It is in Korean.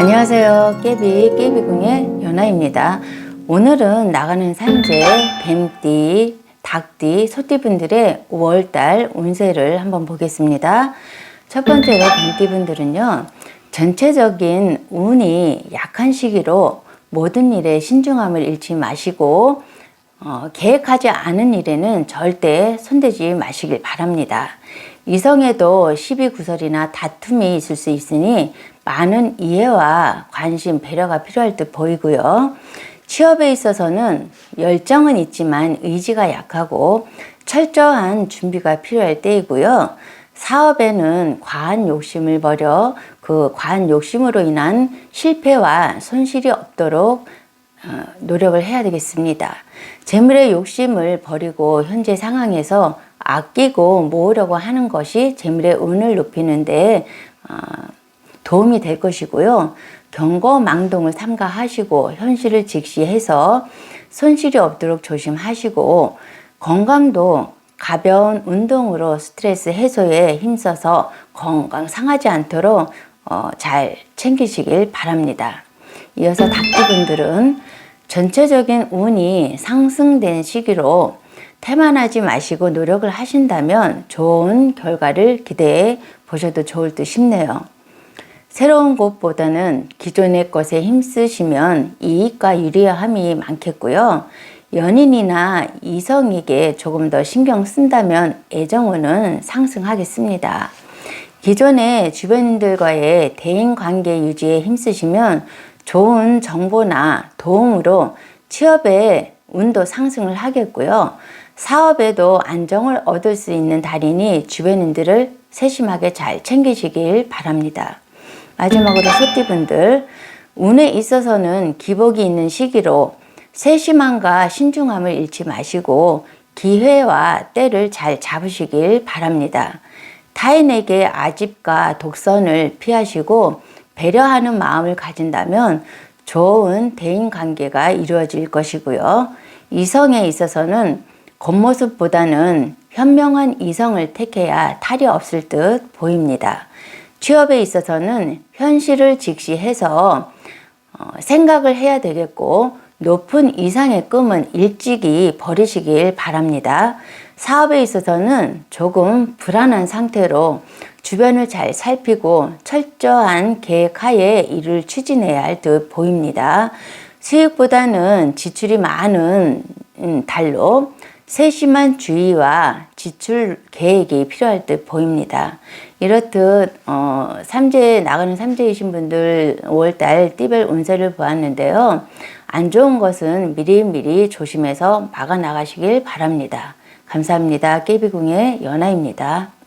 안녕하세요. 깨비 깨비궁의 연아입니다. 오늘은 나가는 산재, 뱀띠, 닭띠, 소띠분들의 5월달 운세를 한번 보겠습니다. 첫 번째로 뱀띠분들은요. 전체적인 운이 약한 시기로 모든 일에 신중함을 잃지 마시고 어, 계획하지 않은 일에는 절대 손대지 마시길 바랍니다. 이성에도 시비 구설이나 다툼이 있을 수 있으니 많은 이해와 관심, 배려가 필요할 듯 보이고요. 취업에 있어서는 열정은 있지만 의지가 약하고 철저한 준비가 필요할 때이고요. 사업에는 과한 욕심을 버려 그 과한 욕심으로 인한 실패와 손실이 없도록 어, 노력을 해야 되겠습니다. 재물의 욕심을 버리고 현재 상황에서 아끼고 모으려고 하는 것이 재물의 운을 높이는데 어, 도움이 될 것이고요. 경거망동을 삼가하시고 현실을 직시해서 손실이 없도록 조심하시고 건강도 가벼운 운동으로 스트레스 해소에 힘써서 건강 상하지 않도록 어, 잘 챙기시길 바랍니다. 이어서 닭띠분들은 전체적인 운이 상승된 시기로 태만하지 마시고 노력을 하신다면 좋은 결과를 기대해 보셔도 좋을 듯 싶네요. 새로운 곳보다는 기존의 것에 힘쓰시면 이익과 유리함이 많겠고요. 연인이나 이성에게 조금 더 신경 쓴다면 애정운은 상승하겠습니다. 기존의 주변인들과의 대인 관계 유지에 힘쓰시면 좋은 정보나 도움으로 취업에 운도 상승을 하겠고요. 사업에도 안정을 얻을 수 있는 달이니 주변인들을 세심하게 잘 챙기시길 바랍니다. 마지막으로 소띠분들, 운에 있어서는 기복이 있는 시기로 세심함과 신중함을 잃지 마시고 기회와 때를 잘 잡으시길 바랍니다. 타인에게 아집과 독선을 피하시고 배려하는 마음을 가진다면 좋은 대인 관계가 이루어질 것이고요. 이성에 있어서는 겉모습보다는 현명한 이성을 택해야 탈이 없을 듯 보입니다. 취업에 있어서는 현실을 직시해서 어, 생각을 해야 되겠고 높은 이상의 꿈은 일찍이 버리시길 바랍니다. 사업에 있어서는 조금 불안한 상태로 주변을 잘 살피고 철저한 계획 하에 일을 추진해야 할 듯 보입니다. 수익보다는 지출이 많은 음, 달로 세심한 주의와 지출 계획이 필요할 듯 보입니다. 이렇듯 어, 삼재 나가는 삼재이신 분들 5월달 띠별 운세를 보았는데요. 안 좋은 것은 미리미리 조심해서 막아 나가시길 바랍니다. 감사합니다. 깨비궁의 연아입니다.